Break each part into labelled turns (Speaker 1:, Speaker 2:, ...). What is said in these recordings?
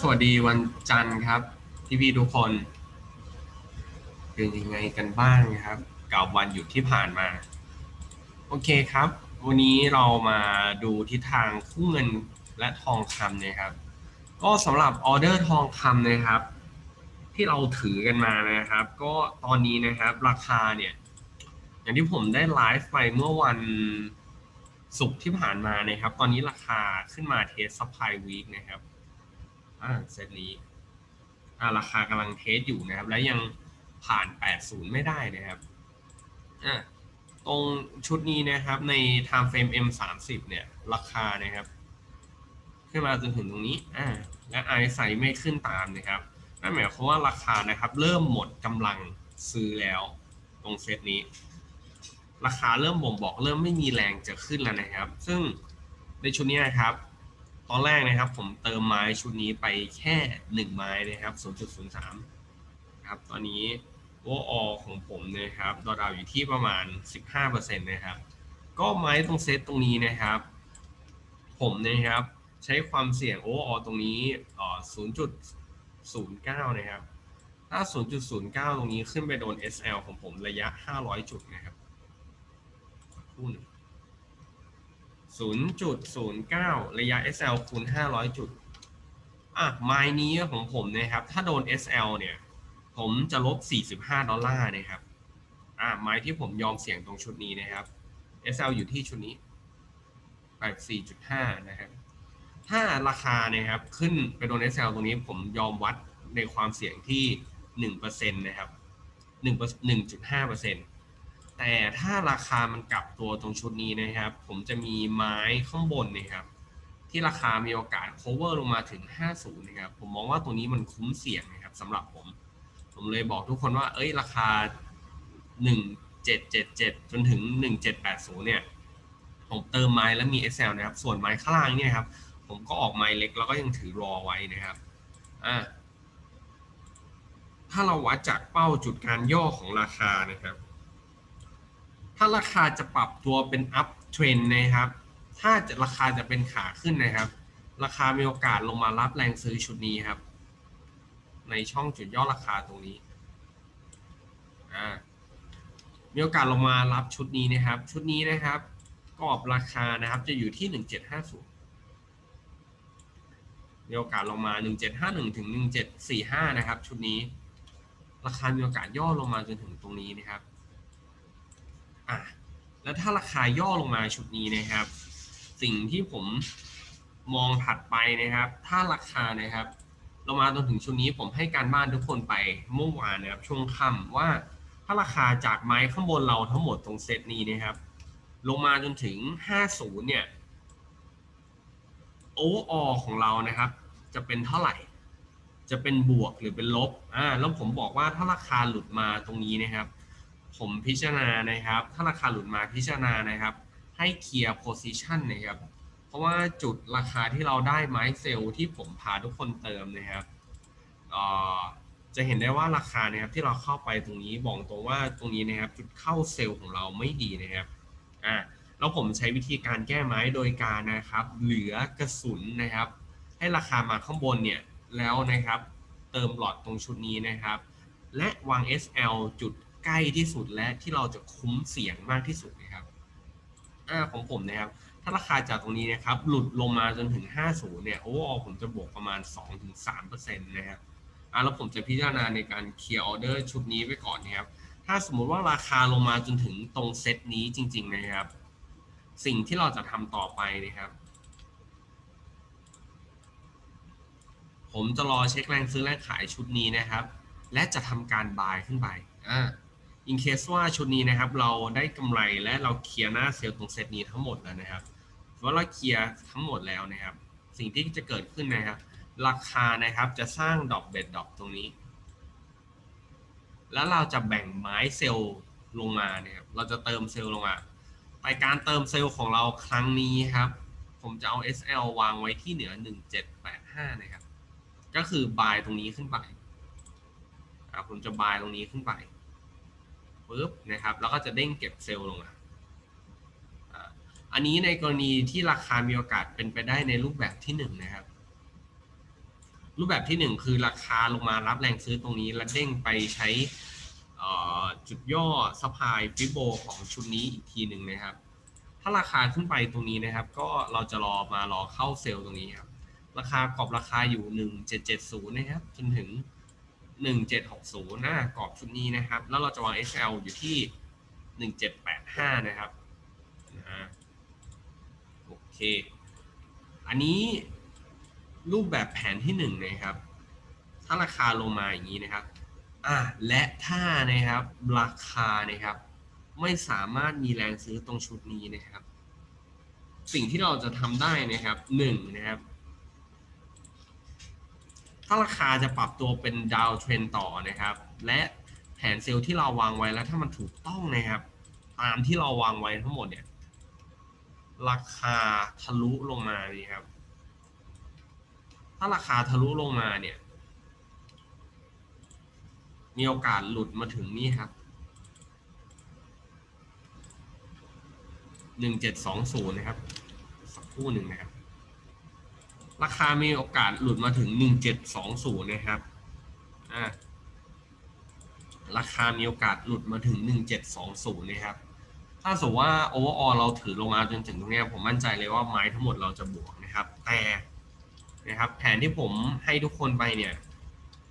Speaker 1: สวัสดีวันจันทร์ครับพี่พี่ทุกคน เป็นยังไงกันบ้างครับกับวันหยุดที่ผ่านมา โอเคครับ วันนี้เรามาดูทิศทางคู่เงินและทองคำนะครับ ก็สำหรับออเดอร์ทองคำนะครับ ที่เราถือกันมานะครับ ก็ตอนนี้นะครับราคาเนี่ย อย่างที่ผมได้ไลฟ์ไปเมื่อวันศุกร์ที่ผ่านมานะครับ ตอนนี้ราคาขึ้นมาเทสซัพพลายวีคนะครับ อ่าเซตนี้อ่าราคากำลังเทสอยู่นะครับ และยังผ่าน 80 ไม่ได้นะครับอ่าตรงชุดนี้นะครับใน time frame M 3 0เนี่ย ราคานะครับ ขึ้นมาจนถึงตรงนี้อ่าและไอไซไม่ขึ้นตามนะครับนั่นหมายความว่าราคานะครับ เริ่มหมดกำลังซื้อแล้ว ตรงเซตนี้ ราคาเริ่มบ่งบอกเริ่มไม่มีแรงจะขึ้นแล้วนะครับ ซึ่งในชุดนี้นะครับ ตอนแรกนะครับ ผมเติมไม้ชุดนี้ไปแค่1ไม้นะครับ0.03ครับ ตอนนี้โออของผมนะครับดอดาวอยู่ที่ประมาณ 15%นะครับ ก็ไม้ตรงเซตตรงนี้นะครับ ผมนะครับใช้ความเสี่ยงโออตรงนี้อ่อ0.09 นะครับ ถ้า 0.09 ตรงนี้ขึ้นไปโดน SL ของผมระยะ 500 จุดนะครับคู่หนึ่ง 0.09 ระยะ SL คูณ 500 จุด อะไม้นี้ของผมนะครับ ถ้าโดน SL เนี่ย ผมจะลบ 45 ดอลลาร์นะครับ อะไม้ที่ผมยอมเสี่ยงตรงชุดนี้นะครับ SL อยู่ที่ชุดนี้ 84.5 นะครับ ถ้าราคานะครับ ขึ้นไปโดน SL ตรงนี้ผมยอมวัดในความเสี่ยงที่ 1%นะครับ1 1.5% แต่ถ้าราคามันกลับตัวตรงชุดนี้นะครับ ผมจะมีไม้ข้างบนนะครับ ที่ราคามีโอกาส cover ลงมาถึง 50 นะครับ ผมมองว่าตัวนี้มันคุ้มเสี่ยงนะครับสำหรับผม ผมเลยบอกทุกคนว่า เอ้ยราคา 1777 จนถึง 1780 เนี่ย ผมเติมไม้แล้วมี SL นะครับ ส่วนไม้ข้างล่างเนี่ยครับ ผมก็ออกไม้เล็กแล้วก็ยังถือรอไว้นะครับ อ่าถ้าเราวัดจากเป้าจุดการย่อของราคานะครับ ถ้าราคาจะปรับตัวเป็น up trend นะครับ ถ้าจะราคาจะเป็นขาขึ้นนะครับ ราคามีโอกาสลงมารับแรงซื้อชุดนี้ครับ ในช่องจุดย่อราคาตรงนี้อ่ามีโอกาสลงมารับชุดนี้นะครับ ชุดนี้นะครับกรอบราคานะครับ จะอยู่ที่ 1750มีโอกาสลงมา 1751ถึง1745 นะครับ ชุดนี้ ราคามีโอกาสย่อลงมาจนถึงตรงนี้นะครับ อะแล้วถ้าราคาย่อลงมาชุดนี้นะครับ สิ่งที่ผมมองถัดไปนะครับ ถ้าราคานะครับลงมาจนถึงชุดนี้ผมให้การบ้านทุกคนไปเมื่อวานนะครับ ช่วงค่ำว่าถ้าราคาจากไม้ข้างบนเราทั้งหมดตรงเซตนี้นะครับ ลงมาจนถึง 50 เนี่ยโอเวอร์ออของเรานะครับ จะเป็นเท่าไหร่ จะเป็นบวกหรือเป็นลบอ่าแล้วผมบอกว่าถ้าราคาหลุดมาตรงนี้นะครับ ผมพิจารณานะครับ ถ้าราคาหลุดมาพิจารณานะครับ ให้เคลียร์โพซิชันนะครับ เพราะว่าจุดราคาที่เราได้ไม้เซลล์ที่ผมพาทุกคนเติมนะครับจะเห็นได้ว่าราคานะครับที่เราเข้าไปตรงนี้บอกตรงว่าตรงนี้นะครับ จุดเข้าเซลล์ของเราไม่ดีนะครับอ่าแล้วผมใช้วิธีการแก้ไม้โดยการนะครับ เหลือกระสุนนะครับ ให้ราคามาข้างบนเนี่ยแล้วนะครับ เติมหลอดตรงชุดนี้นะครับ และวาง SL จุด ใกล้ที่สุดและที่เราจะคุ้มเสี่ยงมากที่สุดนะครับอ่าของผมนะครับ ถ้าราคาจากตรงนี้นะครับ หลุดลงมาจนถึง 50 เนี่ยโอ้ผมจะบวกประมาณ 2-3%นะครับอ่าแล้วผมจะพิจารณาในการเคลียร์ออเดอร์ชุดนี้ไปก่อนนะครับ ถ้าสมมุติว่าราคาลงมาจนถึงตรงเซตนี้จริง ๆ นะครับ สิ่งที่เราจะทำต่อไปนะครับผมจะรอเช็คแรงซื้อแรงขายชุดนี้นะครับ และจะทำการบายขึ้นไปอ่า in case ว่าชุดนี้นะครับ เราได้กำไรและเราเคลียร์หน้าเซลล์ตรงเซตนี้ทั้งหมดแล้วนะครับเพราเราเคลียร์ทั้งหมดแล้วนะครับ สิ่งที่จะเกิดขึ้นนะครับ ราคานะครับจะสร้างดอกเบ็ดดอกตรงนี้ แล้วเราจะแบ่งไม้เซลล์ลงมาเนี่ยครับเราจะเติมเซลล์ลงมาไปการเติมเซลล์ของเราครั้งนี้ครับ ผมจะเอา SL วางไว้ที่เหนือ 1785 นะครับ ก็คือบายตรงนี้ขึ้นไปผมจะบายตรงนี้ขึ้นไป ปุ๊บนะครับแล้วก็จะเด้งเก็บเซลล์ลงมาอันนี้ในกรณีที่ราคามีโอกาสเป็นไปได้ในรูปแบบที่หนึ่งนะครับ รูปแบบที่หนึ่งคือราคาลงมารับแรงซื้อตรงนี้แล้วเด้งไปใช้จุดย่อสปายฟิโบของชุดนี้อีกทีหนึ่งนะครับ ถ้าราคาขึ้นไปตรงนี้นะครับ ก็เราจะรอมารอเข้าเซลล์ตรงนี้ครับ ราคากรอบราคาอยู่ 1770 นะครับ จนถึง 1760หน้ากรอบชุดนี้นะครับ แล้วเราจะวาง SL อยู่ที่ 1785 นะครับนะโอเค อันนี้รูปแบบแผนที่หนึ่งนะครับ ถ้าราคาลงมาอย่างนี้นะครับอ่าและถ้านะครับราคานะครับ ไม่สามารถมีแรงซื้อตรงชุดนี้นะครับ สิ่งที่เราจะทำได้นะครับหนึ่งนะครับ ถ้าราคาจะปรับตัวเป็นดาวเทรนต่อนะครับ และแผนเซลล์ที่เราวางไว้แล้วถ้ามันถูกต้องนะครับ ตามที่เราวางไว้ทั้งหมดเนี่ย ราคาทะลุลงมานี่ครับ ถ้าราคาทะลุลงมาเนี่ย มีโอกาสหลุดมาถึงนี่ครับหนึ่งเจ็ดสองศูนย์นะครับ สักครู่หนึ่งนะครับ ราคามีโอกาสหลุดมาถึงหนึ่งเจ็ดสองศูนะครับอ่าราคามีโอกาสหลุดมาถึงหนึ่งเจ็ดสองศูนะครับ ถ้าสมมติว่าโอเวอร์ออเราถือลงมาจนถึงตรงนี้ผมมั่นใจเลยว่าไม้ทั้งหมดเราจะบวกนะครับ แต่นะครับแผนที่ผมให้ทุกคนไปเนี่ย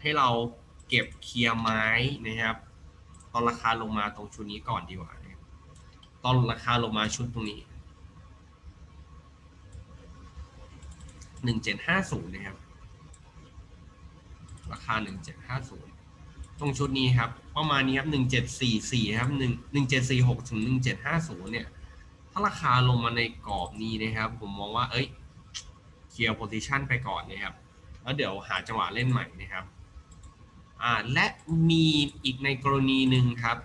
Speaker 1: ให้เราเก็บเคลียร์ไม้นะครับ ตอนราคาลงมาตรงชุดนี้ก่อนดีกว่า ตอนราคาลงมาชุดตรงนี้ หนึ่งเจ็ดห้าศูนย์นะครับ ราคาหนึ่งเจ็ดห้าศูนย์ตรงชุดนี้ครับประมาณนี้ครับหนึ่งเจ็ดสี่สี่ครับหนึ่งหนึ่งเจ็ดสี่หกถึงหนึ่งเจ็ดห้าศูนย์เนี่ย ถ้าราคาลงมาในกรอบนี้นะครับ ผมมองว่า เอ้ยเคลียร์โพซิชันไปก่อนนะครับ แล้วเดี๋ยวหาจังหวะเล่นใหม่นะครับอ่าและมีอีกในกรณีหนึ่งครับ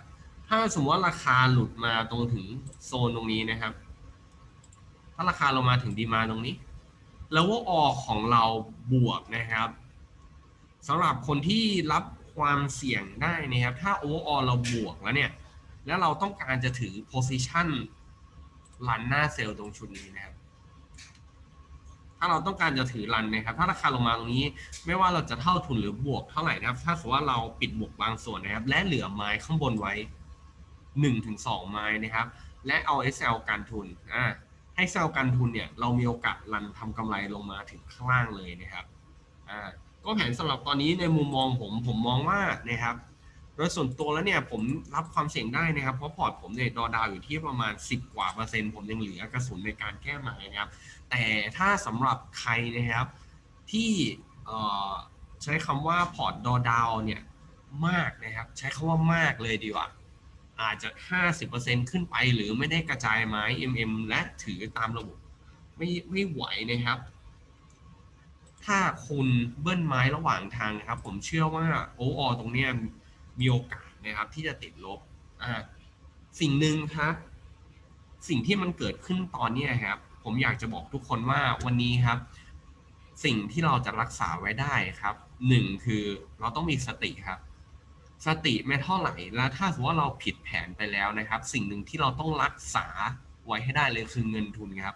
Speaker 1: ถ้าสมมติว่าราคาหลุดมาตรงถึงโซนตรงนี้นะครับ ถ้าราคาลงมาถึงดีมาตรงนี้ แล้วว่าออของเราบวกนะครับสำหรับคนที่รับความเสี่ยงได้นะครับ ถ้าโอเวออเราบวกแล้วเนี่ย แล้วเราต้องการจะถือ position ลันหน้าเซลล์ตรงชุดนี้นะครับ ถ้าเราต้องการจะถือรันนะครับ ถ้าราคาลงมาตรงนี้ ไม่ว่าเราจะเท่าทุนหรือบวกเท่าไหร่นะครับ ถ้าสมมติว่าเราปิดบวกบางส่วนนะครับ และเหลือไม้ข้างบนไว้1นถึงสไม้นะครับ และเอา SL การทุนอ่า ให้ SL การทุนเนี่ยเรามีโอกาสรันทำกำไรลงมาถึงข้างล่างเลยนะครับอ่าก็แผนสำหรับตอนนี้ในมุมมองผมผมมองว่านะครับโดยส่วนตัวแล้วเนี่ยผมรับความเสี่ยงได้นะครับ เพราะพอร์ตผมเนี่ยดอดาวอยู่ที่ประมาณ 10 กว่าเปอร์เซ็นต์ผมยังเหลือกระสุนในการแก้ไม้นะครับ แต่ถ้าสำหรับใครนะครับ ที่ใช้คำว่าพอร์ตดอดาวเนี่ยมากนะครับ ใช้คำว่ามากเลยดีกว่า อาจจะ 50%ขึ้นไปหรือไม่ได้กระจายไม้ MM และถือตามระบบไม่ไม่ไหวนะครับ ถ้าคุณเบิ้ลไม้ระหว่างทางนะครับ ผมเชื่อว่าโออตรงนี้มีโอกาสนะครับ ที่จะติดลบอ่าสิ่งหนึ่งครับ สิ่งที่มันเกิดขึ้นตอนนี้ครับ ผมอยากจะบอกทุกคนว่าวันนี้ครับ สิ่งที่เราจะรักษาไว้ได้ครับหนึ่งคือเราต้องมีสติครับ สติไม่เท่าไหร่แล้วถ้าสมมติว่าเราผิดแผนไปแล้วนะครับ สิ่งหนึ่งที่เราต้องรักษาไว้ให้ได้เลยคือเงินทุนครับ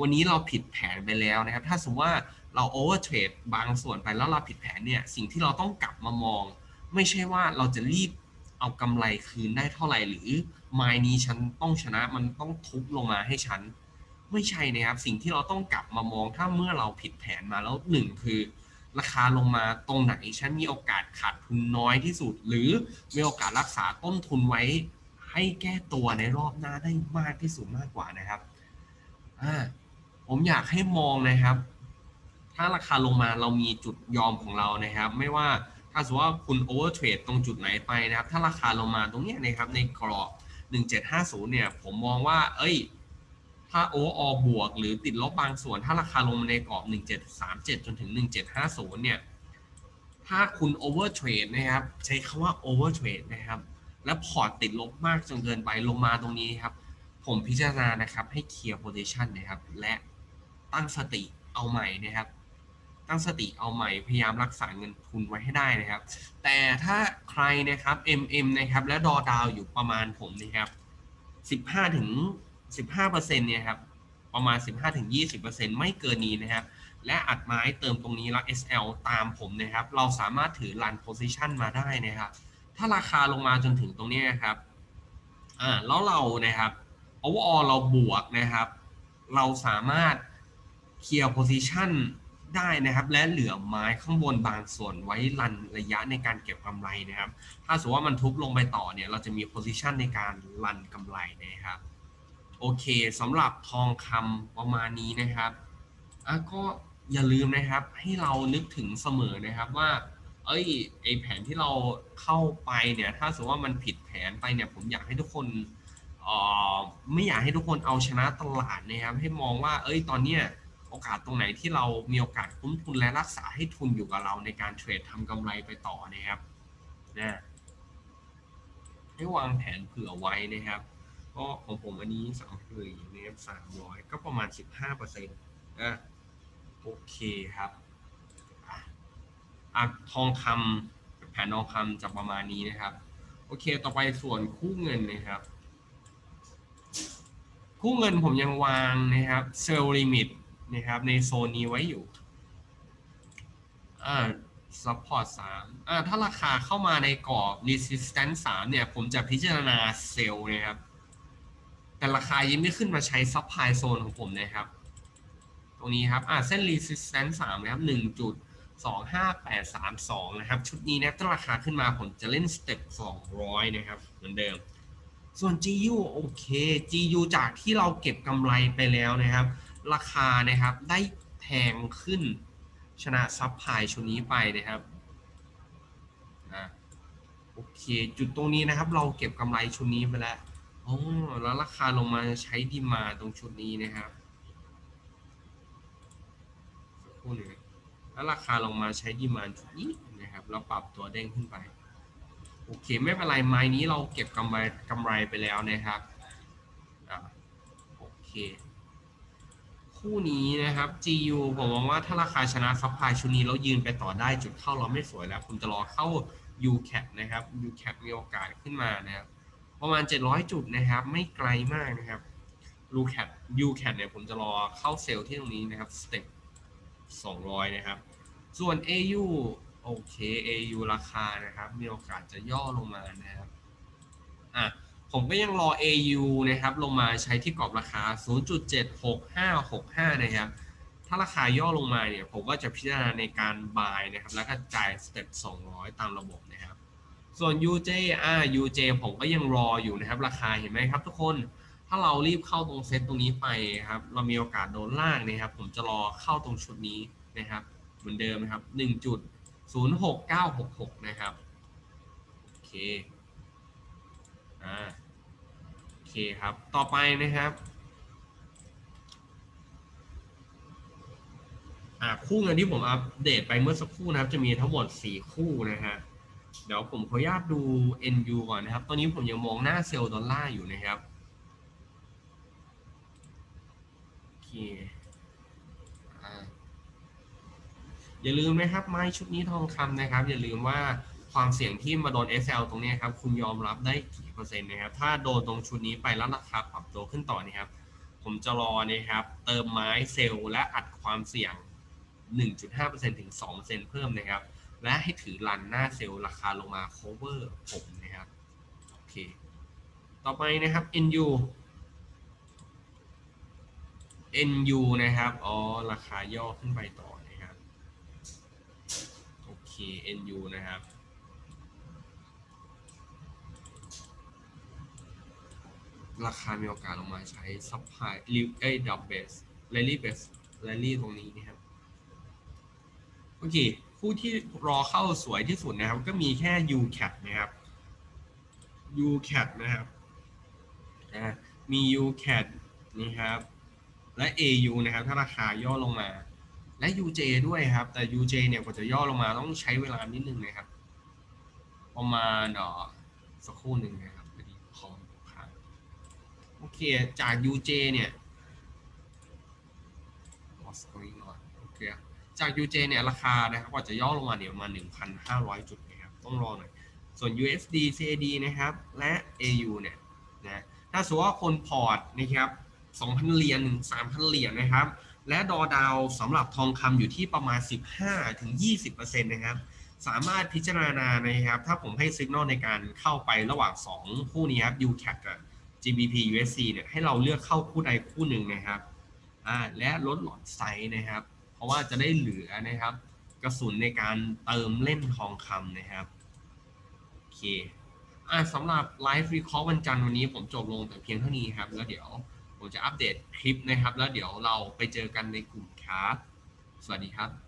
Speaker 1: วันนี้เราผิดแผนไปแล้วนะครับ ถ้าสมมติว่าเราโอเวอร์เทรดบางส่วนไปแล้วเราผิดแผนเนี่ย สิ่งที่เราต้องกลับมามอง ไม่ใช่ว่าเราจะรีบเอากำไรคืนได้เท่าไหร่หรือไมล์นี้ฉันต้องชนะมันต้องทุบลงมาให้ฉัน ไม่ใช่นะครับ สิ่งที่เราต้องกลับมามองถ้าเมื่อเราผิดแผนมาแล้วหนึ่งคือ ราคาลงมาตรงไหน ฉันมีโอกาสขาดทุนน้อยที่สุด หรือมีโอกาสรักษาต้นทุนไว้ ให้แก้ตัวในรอบหน้าได้มากที่สุดมากกว่านะครับอ่าผมอยากให้มองนะครับ ถ้าราคาลงมาเรามีจุดยอมของเรานะครับ ไม่ว่าถ้าสมมติว่าคุณโอเวอร์เทรดตรงจุดไหนไปนะครับ ถ้าราคาลงมาตรงเนี้ยนะครับในกรอบ1750เนี่ย ผมมองว่า เอ้ย ถ้าโออร์ออบวก หรือติดลบบางส่วน ถ้าราคาลงมาในกรอบ 1737 จนถึง 1750 เนี่ย ถ้าคุณโอเวอร์เทรดนะครับ ใช้คำว่าโอเวอร์เทรดนะครับ และพอร์ตติดลบมากจนเกินไปลงมาตรงนี้ครับ ผมพิจารณานะครับให้เคลียร์โพซิชันนะครับ และตั้งสติเอาใหม่นะครับ ตั้งสติเอาใหม่พยายามรักษาเงินทุนไว้ให้ได้นะครับ แต่ถ้าใครนะครับ MM นะครับ และดอดาวอยู่ประมาณผมนะครับ 15ถึง 15เปอร์เซ็นเนี่ยครับประมาณ 15ถึง20เปอร์เซ็นไม่เกินนี้นะครับ และอัดไม้เติมตรงนี้แล้ว SL ตามผมนะครับ เราสามารถถือ run position มาได้นะครับ ถ้าราคาลงมาจนถึงตรงนี้นะครับอ่าแล้วเรานะครับ overall เราบวกนะครับ เราสามารถเคลียร์ position ได้นะครับและเหลือไม้ข้างบนบางส่วนไว้รันระยะในการเก็บกำไรนะครับ ถ้าสมมติว่ามันทุบลงไปต่อเนี่ยเราจะมี position ในการรันกำไรนะครับ โอเคสำหรับทองคำประมาณนี้นะครับอะก็อย่าลืมนะครับให้เรานึกถึงเสมอนะครับว่า เอ้ยไอแผนที่เราเข้าไปเนี่ยถ้าสมมติว่ามันผิดแผนไปเนี่ยผมอยากให้ทุกคนเอ่อไม่อยากให้ทุกคนเอาชนะตลาดนะครับให้มองว่า เอ้ยตอนเนี้ยโอกาสตรงไหนที่เรามีโอกาสคุ้มทุนและรักษาให้ทุนอยู่กับเราในการเทรดทำกำไรไปต่อนะครับนะให้วางแผนเผื่อไว้นะครับ ก็ของผมอันนี้สามเลยเนะครับสามร้อยก็ประมาณสิบห้าเปอร์เซ็นต์อะโอเคครับอะทองคำแผนทองคำจะประมาณนี้นะครับ โอเค ต่อไปส่วนคู่เงินนะครับ คู่เงินผมยังวางนะครับเซลล์ลิมิตนะครับ ในโซนนี้ไว้อยู่อ่า support 3อ่าถ้าราคาเข้ามาในกรอบ resistance 3เนี่ย ผมจะพิจารณาเซลล์นะครับ แต่ราคายังไม่ขึ้นมาใช้ supply zone ของผมนะครับ ตรงนี้ครับอ่าเส้น resistance 3นะครับ1.25832 นะครับ ชุดนี้นะถ้าราคาขึ้นมาผมจะเล่นสเต็ป200 นะครับ เหมือนเดิม ส่วน GU โอเค GU จากที่เราเก็บกำไรไปแล้วนะครับ ราคานะครับได้แพงขึ้นชนะซับพลายชุดนี้ไปนะครับอะโอเค จุดตรงนี้นะครับ เราเก็บกำไรชุดนี้ไปแล้ว อ๋อแล้วราคาลงมาใช้ดีมาตรงชุดนี้นะครับสักครู่หนึ่งแล้วราคาลงมาใช้ดีมาชุดนี้นะครับแล้วปรับตัวเด้งขึ้นไป โอเค ไม่เป็นไรไม้นี้เราเก็บกำไรกำไรไปแล้วนะครับอะโอเค คู่นี้นะครับ GU ผมมองว่าถ้าราคาชนะซัพพลายชุดนี้แล้วยืนไปต่อได้จุดเข้าเราไม่สวยแล้วผมจะรอเข้า UCAP นะครับ UCAP มีโอกาสขึ้นมานะครับ ประมาณ 700 จุดนะครับ ไม่ไกลมากนะครับ UCAP UCAP เนี่ยผมจะรอเข้าเซลล์ที่ตรงนี้นะครับสเต็ป200 นะครับ ส่วน AU โอเค AU ราคานะครับ มีโอกาสจะย่อลงมานะครับอะผมก็ยังรอ AU นะครับ ลงมาใช้ที่กรอบราคา 0.76565 นะครับ ถ้าราคาย่อลงมาเนี่ย ผมก็จะพิจารณาในการ buy นะครับ แล้วก็จ่ายสเต็ป200 ตามระบบนะครับ ส่วน UJ อ่า UJ ผมก็ยังรออยู่นะครับ ราคาเห็นไหมครับทุกคน ถ้าเรารีบเข้าตรงเซตตรงนี้ไปครับ เรามีโอกาสโดนล่างนะครับ ผมจะรอเข้าตรงชุดนี้นะครับ เหมือนเดิมนะครับ 1.06966 นะครับ โอเค อ่า โอเคครับ ต่อไปนะครับคู่เงินที่ผมอัปเดตไปเมื่อสักครู่นะครับ จะมีทั้งหมด 4 คู่นะฮะ เดี๋ยวผมขออนุญาตดู NU ก่อนนะครับ ตอนนี้ผมยังมองหน้าเซลล์ดอลลาร์อยู่นะครับ โอเคอย่าลืมนะครับไม้ชุดนี้ทองคำนะครับ อย่าลืมว่าความเสี่ยงที่มาโดน SL ตรงนี้ครับ คุณยอมรับได้กี่เปอร์เซ็นต์นะครับ ถ้าโดนตรงชุดนี้ไปแล้วราคาปรับตัวขึ้นต่อนะครับ ผมจะรอนะครับ เติมไม้เซลล์และอัดความเสี่ยง 1.5%ถึง2%เพิ่มนะครับ และให้ถือรันหน้าเซลล์ราคาลงมา cover ผมนะครับ โอเค ต่อไปนะครับ NU NU นะครับ อ๋อ ราคาย่อขึ้นไปต่อนะครับ โอเค NU นะครับ ราคามีโอกาสลงมาใช้ซัพพลายริวเอ้ดับเบสแรลลี่เบสแรลลี่ตรงนี้นะครับ โอเค คู่ที่รอเข้าสวยที่สุดนะครับ ก็มีแค่ UCAT นะครับ UCAT นะครับอ่ามี UCAT นี่ครับ และ AU นะครับ ถ้าราคาย่อลงมา และ UJ ด้วยครับ แต่ UJ เนี่ยกว่าจะย่อลงมาต้องใช้เวลานิดนึงนะครับ ประมาณเอ่อสักครู่หนึ่งนะครับพอดีคอมค้างโอเค จาก UJ เนี่ย what's going on โอเค จาก UJ เนี่ยราคานะครับกว่าจะย่อลงมาเนี่ยประมาณ 1,500 จุดนะครับต้องรอหน่อย ส่วน USD CAD นะครับ และ AU เนี่ยนะถ้าสมมติว่าคนพอร์ตนะครับ 2,000 เหรียญถึง3,000 เหรียญนะครับ และดอดาวสำหรับทองคำอยู่ที่ประมาณ 15-20%นะครับ สามารถพิจารณานะครับ ถ้าผมให้สัญญาณในการเข้าไประหว่าง 2 คู่นี้ครับ UCAP กับ GBP USC เนี่ยให้เราเลือกเข้าคู่ใดคู่หนึ่งนะครับอ่าและลดหลอดไซส์นะครับ ราะว่าจะได้เหลือนะครับ กระสุนในการเติมเล่นทองคำนะครับโอเคอ่าสำหรับไลฟ์รีคอร์วันจันทร์วันนี้ผมจบลงแต่เพียงเท่านี้ครับ แล้วเดี๋ยวผมจะอัปเดตคลิปนะครับ แล้วเดี๋ยวเราไปเจอกันในกลุ่มครับ สวัสดีครับ